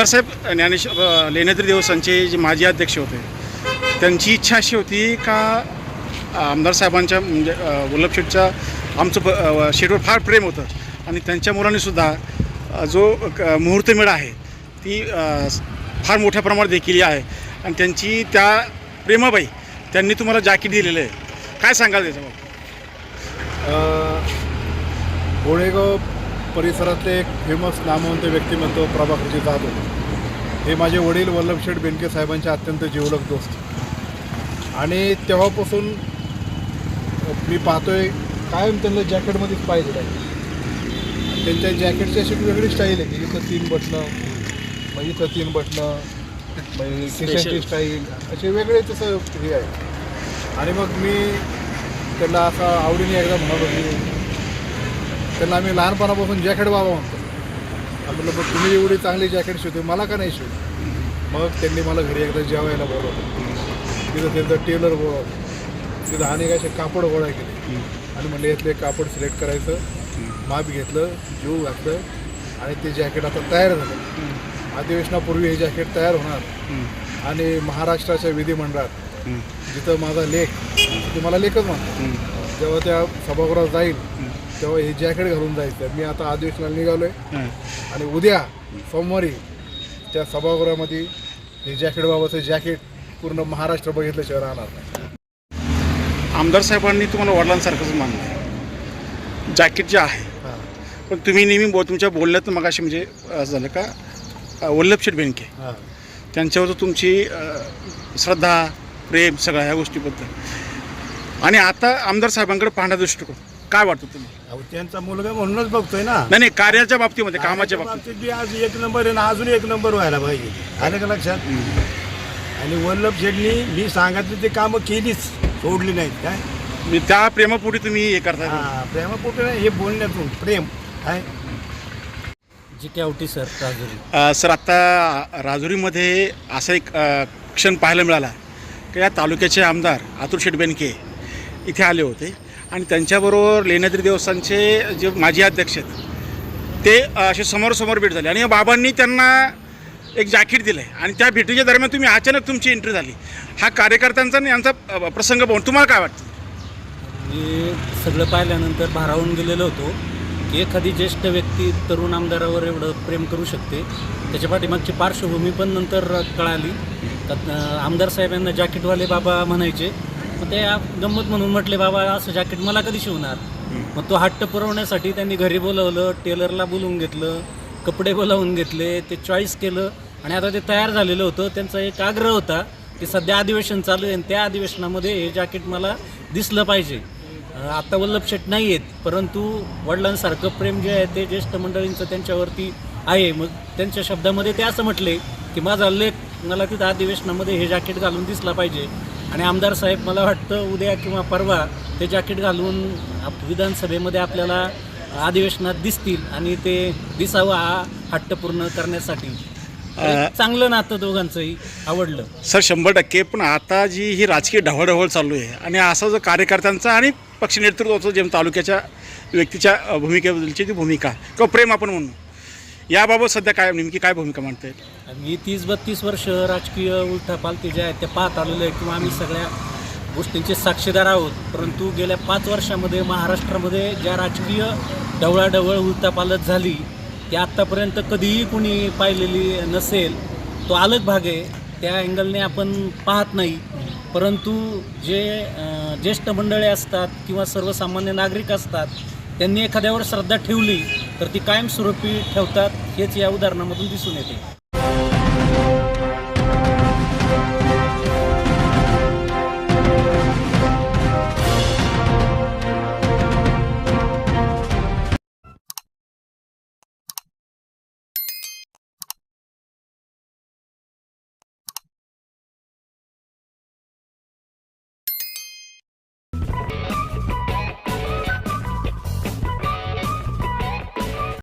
आमदारसाहेब ज्ञानेश्वर लेण्याद्री देवस्थानचे जे माजी अध्यक्ष होते त्यांची इच्छा अशी होती का आमदार साहेबांच्या म्हणजे वल्लभ शेठच्या आमचं प- शेठवर फार प्रेम होतं. आणि त्यांच्या मुलांनीसुद्धा जो क- आहे ती फार मोठ्या प्रमाणात देखील आहे. आणि त्यांची त्या प्रेमाबाई त्यांनी तुम्हाला जाकीट दिलेलं आहे. काय सांगाल त्याच्याबाबत गोळेगाव परिसरातले एक फेमस नामवंत व्यक्तिमत्व प्रभाकरजी जाधव. हे माझे वडील वल्लभशेठ बेनके साहेबांचे अत्यंत जिवलग दोस्त. आणि तेव्हापासून मी पाहतोय कायम त्यांना जॅकेटमध्येच पाहिजे आहे त्यांच्या जॅकेटची अशी वेगळी स्टाईल आहे की इथं तीन बटणं मग इथं तीन बटणं मग खिशाची स्टाईल असे वेगळे तसं हे आहे. आणि मग मी त्यांना असं आवडीने एकदा म्हणत होती त्यांना आम्ही लहानपणापासून जॅकेट बाबा म्हणतो. म्हटलं मग तुम्ही एवढी चांगली जॅकेट शिवते मला का नाही शिव मग त्यांनी मला घरी एकदा जेवायला बोलवलं. तिथं त्यांचं टेलर बोलवलं तिथं अनेक असे कापड गोळा केले. आणि म्हणले यातले कापड सिलेक्ट करायचं माप घेतलं जीव घातलं आणि ते जॅकेट आता तयार झालं. अधिवेशनापूर्वी हे जॅकेट तयार होणार. आणि महाराष्ट्राच्या विधिमंडळात जिथं माझा लेख तुम्हाला मला लेखच म्हणतो. जेव्हा त्या सभागृहात जाईल तेव्हा हे जॅकेट घालून जायचं. मी आता अधिवेशनाला निघालो आहे आणि उद्या सोमवारी त्या सभागृहामध्ये हे जॅकेटबाबतचं जॅकेट पूर्ण महाराष्ट्र बघितल्याशिवाय राहणार नाही. आमदार साहेबांनी तुम्हाला वडिलांसारखंच मानलं. आहे जॅकेट जे आहे पण तुम्ही नेहमी बो तुमच्या बोलण्यात मग अशी म्हणजे असं झालं का? अ, वल्लभ शेठ बेनके. त्यांच्यावर तुमची श्रद्धा प्रेम सगळ्या ह्या गोष्टीबद्दल. आणि आता आमदार साहेबांकडे पाहण्याचा दृष्टिकोन. काय वाटतं तुम्हाला अहो त्यांचा मुलगा म्हणूनच बघतोय ना. नाही नाही कार्याच्या बाबतीमध्ये कामाच्या बाबतीत बाबतीत बी आज एक नंबर आहे ना अजून एक नंबर व्हायला पाहिजे. आलं का लक्षात? आणि वल्लभ शेठनी मी सांगितलं ते कामं केलीच सोडली नाहीत काय? म्हणजे त्या प्रेमापोटी तुम्ही हे करता हा प्रेमापोटे नाही हे बोलण्यातून प्रेम काय? G T Awati sir Rajuri. अ, सर आत्ता राजुरीमध्ये असा एक अ, क्षण पाहायला मिळाला. की या तालुक्याचे आमदार अतुल शेठ बेनके इथे आले होते. आणि त्यांच्याबरोबर लेण्याद्री देवस्थानचे जे माजी अध्यक्ष आहेत ते असे समोरसमोर भेट झाले. आणि या बाबांनी त्यांना एक जॅकेट दिलं आहे आणि त्या भेटीच्या दरम्यान तुम्ही अचानक तुमची एंट्री झाली. हा कार्यकर्त्यांचा आणि यांचा प्रसंग पाहून तुम्हाला काय वाटतं? मी सगळं पाहिल्यानंतर भारावून गेलेलो होतो की एखादी ज्येष्ठ व्यक्ती तरुण आमदारावर एवढं प्रेम करू शकते. त्याच्या पाठीमागची पार्श्वभूमी पण नंतर कळाली. आमदार साहेब यांना जॅकेटवाले बाबा म्हणायचे. मग ते आप- गंमत म्हणून म्हटले बाबा असं जॅकेट मला कधी शिवणार? मग तो हट्ट पुरवण्यासाठी त्यांनी घरी बोलवलं टेलरला बोलवून घेतलं कपडे बोलावून घेतले ते चॉईस केलं आणि आता ते तयार झालेलं होतं. त्यांचा एक आग्रह होता की सध्या अधिवेशन चालू आहे आणि त्या अधिवेशनामध्ये हे जॅकेट मला दिसलं पाहिजे. आत्ता वल्लभ शेठ नाही आहेत परंतु वडिलांसारखं प्रेम जे आहे ते ज्येष्ठ मंडळींचं त्यांच्यावरती आहे. मग त्यांच्या शब्दामध्ये ते असं म्हटले की माझा लेख मला तिथं अधिवेशनामध्ये हे जॅकेट घालून दिसला पाहिजे. आणि आमदार साहेब मला वाटतं उद्या किंवा परवा ते जॅकेट घालून आप विधानसभेमध्ये आपल्याला अधिवेशनात दिसतील आणि ते दिसावं हा हट्ट पूर्ण करण्यासाठी. चांगलं नातं दोघांचंही आवडलं. सर शंभर टक्के. पण आता जी ही राजकीय ढवळढवळ चालू आहे आणि असा जो कार्यकर्त्यांचा आणि पक्ष नेतृत्वाचं जे तालुक्याच्या व्यक्तीच्या भूमिकेबद्दलची ती भूमिका किंवा प्रेम आपण म्हणू याबाबत सध्या काय नेमकी काय भूमिका मांडते मी तीस बत्तीस वर्ष राजकीय उलथापालथी जे आहेत ते पाहत आलेलो आहे किंवा आम्ही सगळ्या गोष्टींचे साक्षीदार आहोत. परंतु गेल्या पाच वर्षामध्ये महाराष्ट्रामध्ये ज्या राजकीय ढवळाढवळ उलथापालत झाली ती आत्तापर्यंत कधीही कुणी पाहिलेली नसेल. तो अलग भाग आहे. त्या अँगलने आपण पाहत नाही. परंतु जे ज्येष्ठ मंडळे असतात किंवा सर्वसामान्य नागरिक असतात त्यांनी एखाद्यावर श्रद्धा ठेवली तर ती कायमस्वरूपी ठेवतात हेच या उदाहरणामधून दिसून येते.